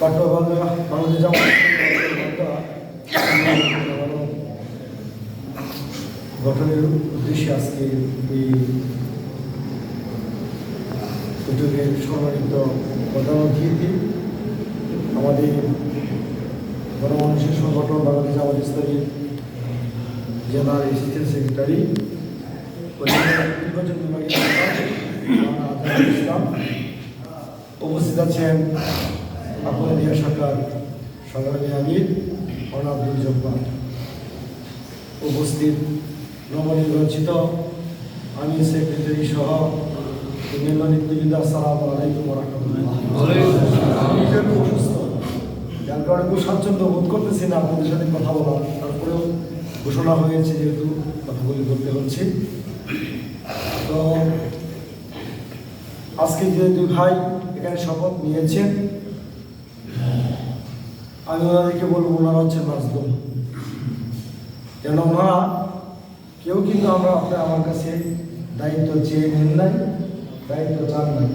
কাটোয়া বাংলাদেশ গঠনের উদ্দেশ্যে আজকে এই উদ্যোগের সম্মানিত প্রধান অতিথি আমাদের গণমানুষের সংগঠন বাংলাদেশ জামাত ইসলামী জেলার অ্যাসিস্ট্যান্ট সেক্রেটারি নির্বাচন বিভাগের উপস্থিত আছেন আপনাদিয়া শাখার সংগ্রামী আমির অনাব আব্দুল জব্বার। উপস্থিত নবনির্বাচিত আমির সেক্রেটারি সহ আমি কারণে খুব স্বাচ্ছন্দ্য বোধ করতেছি না আপনাদের সাথে কথা তারপরেও ঘোষণা হয়েছে যেহেতু কথাগুলি বলতে হচ্ছে। তো আজকে যে দুই ভাই এখানে শপথ নিয়েছেন, আমি ওনাদেরকে বলব ওনারা হচ্ছেন মাজলুম। কেন ওনারা কেউ কিন্তু আমরা আপনার আমার কাছে দায়িত্ব চেয়ে নেন নাই, দায়িত্ব চান নাই।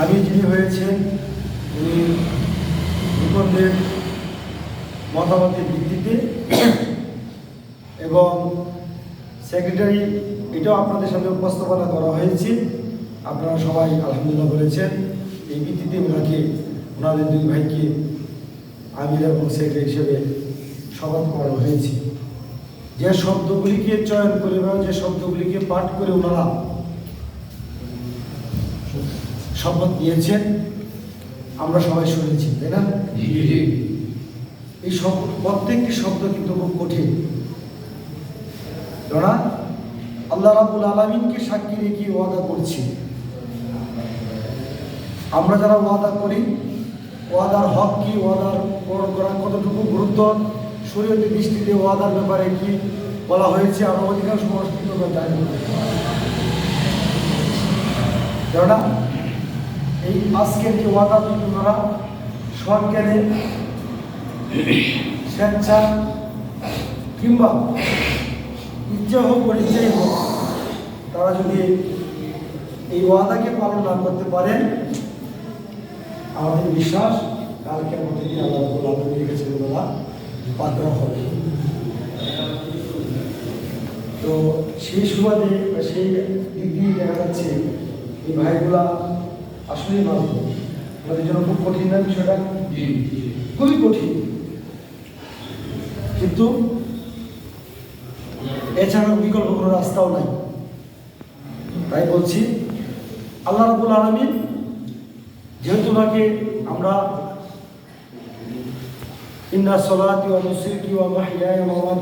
আমি যিনি হয়েছেন, উনি নিপনদের মতামতের ভিত্তিতে এবং সেক্রেটারি এটাও আপনাদের সামনে উপস্থাপনা করা হয়েছে। আপনারা সবাই আলহামদুলিল্লাহ বলেছেন এই ভিত্তিতে ওনাকে ওনাদের দুই ভাইকে আমির এবং সেক্রেটারি হিসেবে শপথ করা হয়েছে। যে শব্দগুলিকে চয়ন করে বা যে শব্দগুলিকে পাঠ করে ওনারা শপথ নিয়েছেন আমরা সবাই শুনেছি তাই না? এই সব প্রত্যেকটি শব্দ কিন্তু খুব কঠিন। কেননা আল্লাহ রাবুল আলমিনকে সাক্ষী রেখে ওয়াদা করছি। আমরা যারা ওয়াদা করি, ওয়াদার হক কি ওয়াদার পূরণ করা কতটুকু গুরুত্ব শরীয়তের দৃষ্টিতে ওয়াদার ব্যাপারে কি বলা হয়েছে আমরা অধিকাংশ মানুষ কিন্তু কেননা, এই আজকের যে ওয়াদা তোমরা সজ্ঞানে স্বেচ্ছা কিংবা ইচ্ছা হোক পরিচয় হোক তারা যদি এই ওয়াদাকে পালন না করতে পারেন আমাদের বিশ্বাস কালকে আমাদের আল্লাহ আলামিনের কাছে ওনারা পাত্র হবে। তো সেই সুবাদে সেই দিক দিয়ে দেখা যাচ্ছে এই ভাইগুলা আসলেই মানব আমাদের জন্য খুব কঠিন না বিষয়টা? খুবই কঠিন। কিন্তু এছাড়া বিকল্প কোনো রাস্তাও নাই। তাই বলছি, আল্লাহ রাবুল আলমিন যেহেতু ওনাকে আমরা ইন্না সলাতি ওয়া নুসুকি ওয়া মাহইয়ায়া ওয়া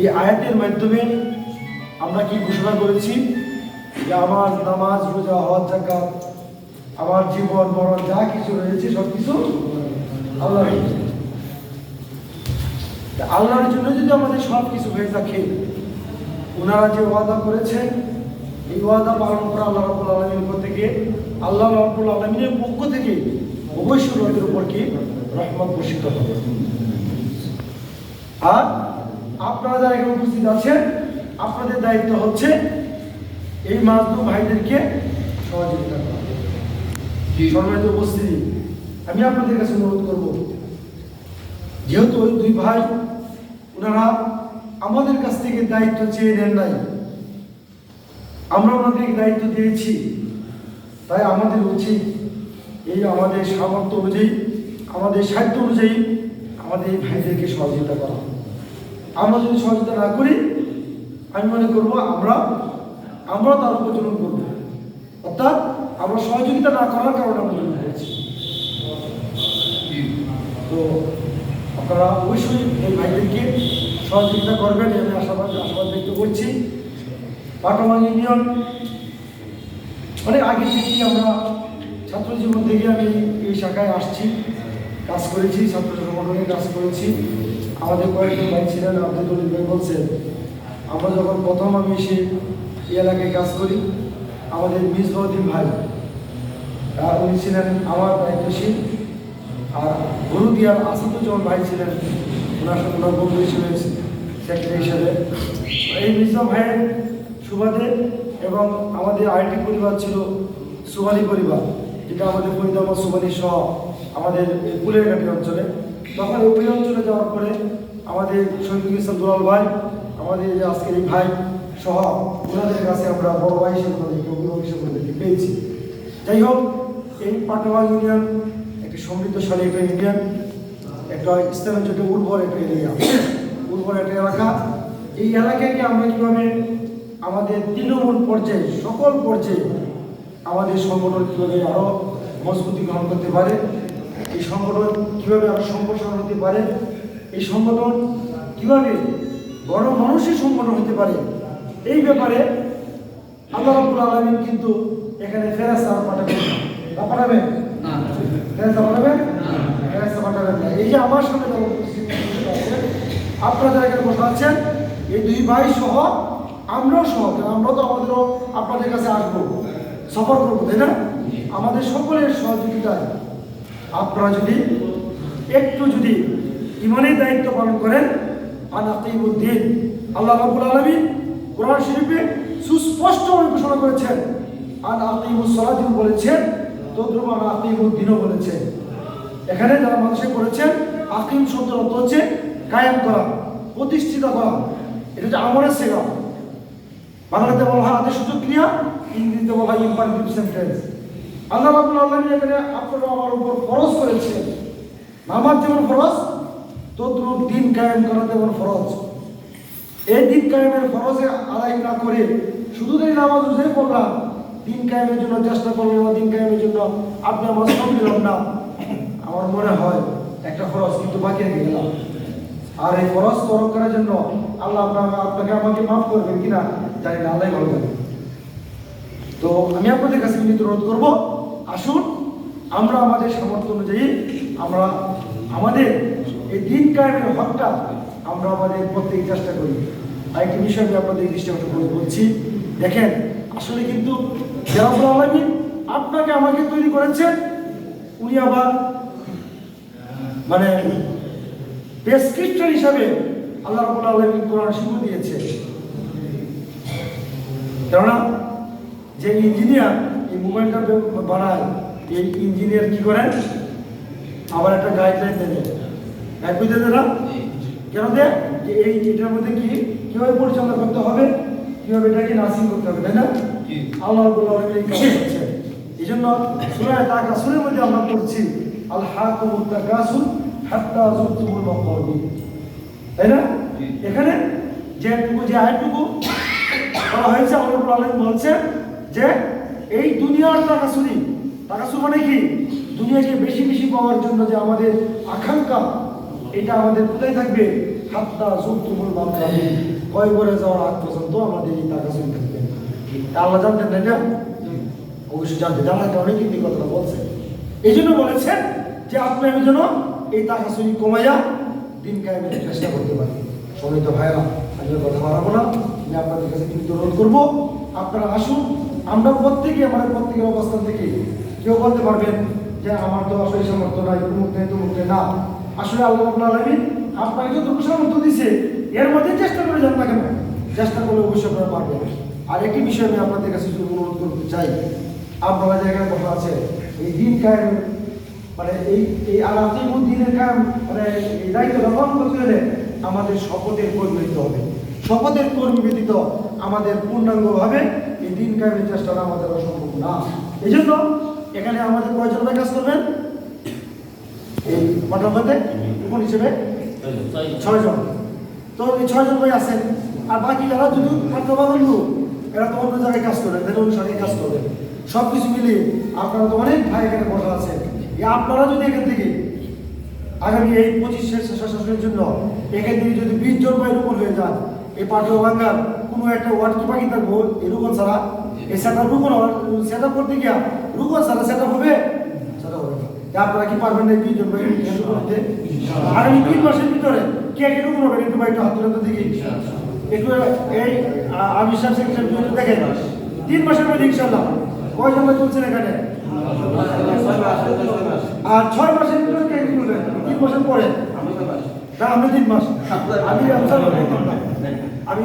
এই আয়াতের মাধ্যমে আমরা কি ঘোষণা করেছি? যে আমার নামাজ, রোজা হওয়ার জাকাত আমার জীবন, মরণ, যা কিছু রয়েছে সব কিছু আল্লাহ আল্লাহর জন্য যদি আমাদের সব কিছু হয়ে থাকে ওনারা যে ওয়াদা করেছেন এই ওয়াদা পালন করা আল্লাহ রাবুল আলমীর উপর থেকে আল্লাহ রাবুল আলমীর পক্ষ থেকে অবশ্যই ওদের উপর কি রহমত বর্ষিত হবে। আর আপনারা যারা এখানে উপস্থিত আছেন আপনাদের দায়িত্ব হচ্ছে এই মাজলুম ভাইদেরকে সহযোগিতা করা। সম্মানিত উপস্থিতি আমি আপনাদের কাছে অনুরোধ করব। যেহেতু ওই দুই ভাই ওনারা আমাদের কাছ থেকে দায়িত্ব চেয়ে নেন নাই। আমরা ওনাদেরকে দায়িত্ব দিয়েছি। তাই আমাদের উচিত এই আমাদের সামর্থ্য অনুযায়ী, আমাদের সাহিত্য অনুযায়ী আমাদের এই ভাইদেরকে সহযোগিতা করা। আমরা যদি সহযোগিতা না করি, আমি মনে করব আমরা আমরা তার উপর জুলুম করব। অর্থাৎ আমরা সহযোগিতা না করার কারণে আমরা করছি তো আপনারা অবশ্যই এই ভাইদেরকে সহযোগিতা করবেন আমি আশাবাদ আশাবাদ ব্যক্ত করছি। পাটমান ইউনিয়ন, অনেক আগে থেকেই আমরা ছাত্র জীবন থেকে আমি এই শাখায় আসছি, কাজ করেছি, ছাত্র সংগঠনে কাজ করেছি। আমাদের কয়েকজন ভাই ছিলেন, আব্দুল ভাই বলছেন আমরা যখন প্রথম আমি এসে এই এলাকায় কাজ করি, আমাদের মিসবাউদ্দিন ভাই উনি ছিলেন আমার দায়িত্বশীল। আর হলুদিয়ার আসাদুজ্জামান ভাই ছিলেন ওনার ওনার বন্ধু হিসেবে সেক্রেটারি হিসেবে। এই মির্জা ভাইয়ের সুবাদে এবং আমাদের আইটি পরিবার ছিল সুবালি পরিবার, যেটা আমাদের ফরিদাবাদ সুবালি সহ আমাদের এই কুলেরঘাটি অঞ্চলে। তখন ওই অঞ্চলে যাওয়ার পরে আমাদের শহীদুল ইসলাম দুলাল ভাই, আমাদের যে আজকের এই ভাই সহ ওনাদের কাছে আমরা বড় ভাই হিসেবে ওনাদেরকে অভিভাবক হিসেবে ওনাদেরকে পেয়েছি। যাই হোক, এই পাটোয়া ইউনিয়ন একটি সমৃদ্ধশালী একটা ইউনিয়ন। একটা ইসলামের জন্য উর্বর একটা এরিয়া। উর্বর একটা এলাকা। এই এলাকাকে আমরা কীভাবে আমাদের তৃণমূল পর্যায়ে সকল পর্যায়ে আমাদের সংগঠন কীভাবে আরও মজবুতি গ্রহণ করতে পারে এই সংগঠন কীভাবে আরও সম্প্রসারণ হতে পারে এই সংগঠন কীভাবে বড় মানুষের সংগঠন হতে পারে এই ব্যাপারে আল্লাহ রাব্বুল আলামিন কিন্তু এখানে ফেরেশতা পাঠাবেন। পাঠাবেন? না। ফেরেশতা পাঠাবেন? এই যে আমার আছেন, এই দুই ভাই সহ, আমরাও তো আমাদেরও আপনাদের কাছে করব, তাই না? আমাদের সকলের সহযোগিতায় আপনারা যদি একটু যদি ইমানের দায়িত্ব পালন করেন আনাকিমুদ্দিন আল্লাহ রাব্বুল আলামিন কোরআন শরীফে সুস্পষ্টভাবে ঘোষণা করেছেন আন আকিমুস সালাতিন বলেছেন তদ্রুপ আন আকিমুদ্দিনও বলেছেন। এখানে যারা মানুষে করেছেন আকিম শব্দের অর্থ হচ্ছে কায়েম করা, প্রতিষ্ঠিত করা। এটা হচ্ছে আমরের সেবা বাংলাতে বলা হয় আদেশ সূচক ক্রিয়া, ইংরেজিতে বলা হয় ইম্পারেটিভ সেন্টেন্স আল্লাহ রাব্বুল আলামিন এখানে আপনারা আমার উপর ফরজ করেছেন। নামাজ যেমন ফরজ, তদ্রুপ দিন কায়েম করা যেমন ফরজ। এই দিন কায়েমের ফরজে আদায় না করে শুধু যদি নামাজ বুঝে পড়লাম, দিন কায়েমের জন্য চেষ্টা করলাম, দিন কায়েমের জন্য আপনি আমার দিলাম না আমার মনে হয় একটা খরচ কিন্তু বাকি গেলাম। আর এই খরচ তরক করার জন্য আল্লাহ আপনাকে আপনাকে আমাকে মাফ করবেন কিনা জানি না আল্লাহ ভালো তো আমি আপনাদের কাছে কিন্তু অনুরোধ করব, আসুন, আমরা আমাদের সামর্থ্য অনুযায়ী আমরা আমাদের এই দিন কায়েমের হকটা আমরা আমাদের প্রত্যেক চেষ্টা করি। আরেকটি বিষয় আমি আপনাদের দৃষ্টি আকর্ষণ করে বলছি। দেখেন, আসলে কিন্তু আপনাকে আমাকে তৈরি করেছেন, উনি আবার মানে প্রেসক্রিপশন হিসাবে আল্লাহ রাবুল আলমী কোরআন শিখু দিয়েছে। কেননা যে ইঞ্জিনিয়ার এই মোবাইলটা বানায় এই ইঞ্জিনিয়ার কি করেন আবার একটা গাইডলাইন দেবে। গাইড দেবে না? কেন দে যে এই এটার মধ্যে কি কীভাবে পরিচালনা করতে হবে কীভাবে এটাকে নার্সিং করতে হবে তাই না। আল্লাহ আলামিন এই জন্য সূরা তাকাসুরের মধ্যে আমরা পড়ছি আল হাকুমুত তাকাসুর হাত্তা যুরতুমুল মাকাবির তাই না। এখানে যেটুকু যে আয়টুকু বলা হয়েছে রাব্বুল আলামিন বলছে যে এই দুনিয়ার তাকাসুরি তাকাসুর মানে কি? দুনিয়াকে বেশি বেশি পাওয়ার জন্য যে আমাদের আকাঙ্ক্ষা এটা আমাদের কোথায় থাকবে? হাত্তা যুরতুমুল মাকাবির কয় করে যাওয়ার আগ পর্যন্ত আমাদের এই তাকাসুরি থাকবে। আল্লাহ জানতেন তাই না? অবশ্যই জানতে জানার কারণে কিন্তু কথাটা বলছেন। এই জন্য বলেছেন যে আপনি আমি যেন এই তাকাসুরি কমাইয়া দিন কায়েমের চেষ্টা করতে পারি। সমিত ভাইরা, আমি কথা বাড়াবো না। আমি আপনাদের কাছে কিন্তু অনুরোধ করব, আপনারা আসুন। আমরা প্রত্যেকে আমাদের প্রত্যেকের অবস্থান থেকে কেউ বলতে পারবেন যে আমার তো আসলে সামর্থ্য নাই মুখ নেই মুখ নেই। না, আসলে আল্লাহ আলামিন আপনাকে যতটুকু সামর্থ্য দিছে, এর মধ্যে চেষ্টা করে যান না কেন? চেষ্টা করলে অবশ্যই আপনারা পারবেন। আর একটি বিষয় আমি আপনাদের কাছে অনুরোধ করতে চাই, আপনারা জায়গায় কথা আছে এই দিন কায়েম মানে এই এই আলাদিমুদ দিনের কায়েম মানে এই দায়িত্ব পালন করতে হলে আমাদের শপথের কর্মী হবে। শপথের কর্মী ব্যতীত আমাদের পূর্ণাঙ্গভাবে এই দিন কায়েমের চেষ্টাটা আমাদের অসম্ভব না। এই জন্য এখানে আমাদের কয়জন ভাই কাজ করবেন? এই মণ্ডপতে কোন হিসেবে? ছয়জন। তো এই ছয়জন ভাই আছেন। আর বাকি যারা যদি লোক এরা তো অন্য জায়গায় কাজ করবেন, তাহলে জায়গায় কাজ করবেন। সব কিছু মিলিয়ে আপনারা তো অনেক ভাই এখানে বসা আছে এই আপনারা যদি এখান থেকে আগামী এই পঁচিশ শাসনের জন্য এখান থেকে যদি বিশ জন ভাই রোপণ হয়ে যান এই পাটুয়া বাঙ্গার কোনো একটা ওয়ার্ড কি বাকি থাকব? রোপণ ছাড়া? এই সেট রোপণ সেট আপ করতে গিয়া রোপণ ছাড়া সেট আপ হবে সেটা হবে আপনারা কি পারবেন না বিশ জন করতে? আগামী তিন মাসের ভিতরে কে কে রোপণ হবে? একটু একটু হাত তুলে দেখি। একটু, এই, আ- আমি সাহেব দেখেন। তিন মাসের মধ্যে ইনশাল্লাহ। কয়জন চলছেন এখানে? আর ছয় মাসের ভিতরে কি করবেন তিন মাসের পরে। আমি তিন মাস। আমি আমি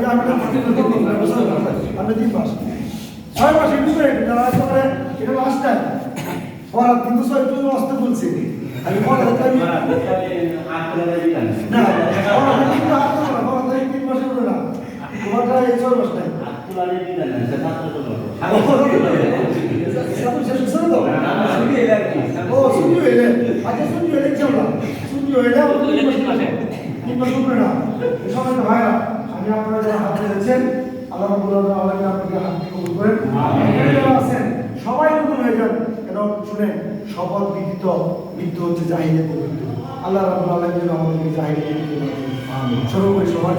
আমি তিন মাস। ছয় মাস একটু করে যারা একেবারে এটা লাস্ট টাইম পড়া কিন্তু ছয় একটু আসতে বলছি। আমি পড়া আমি না তিন মাসের না। তোমারটা এই ছয় মাস নাই আচ্ছা আমি আপনারা যারা হাত আল্লাহ আপনাকে হাত কবুল করেন আছেন সবাই নতুন হয়ে যান কেন শুনে শপথ বিদিত মৃত্যু হচ্ছে জাহিদের পবিত্র আল্লাহ রাব্বুল আলামিন যেন আমাদেরকে জাহিদের পবিত্র সর্বোপরি সবার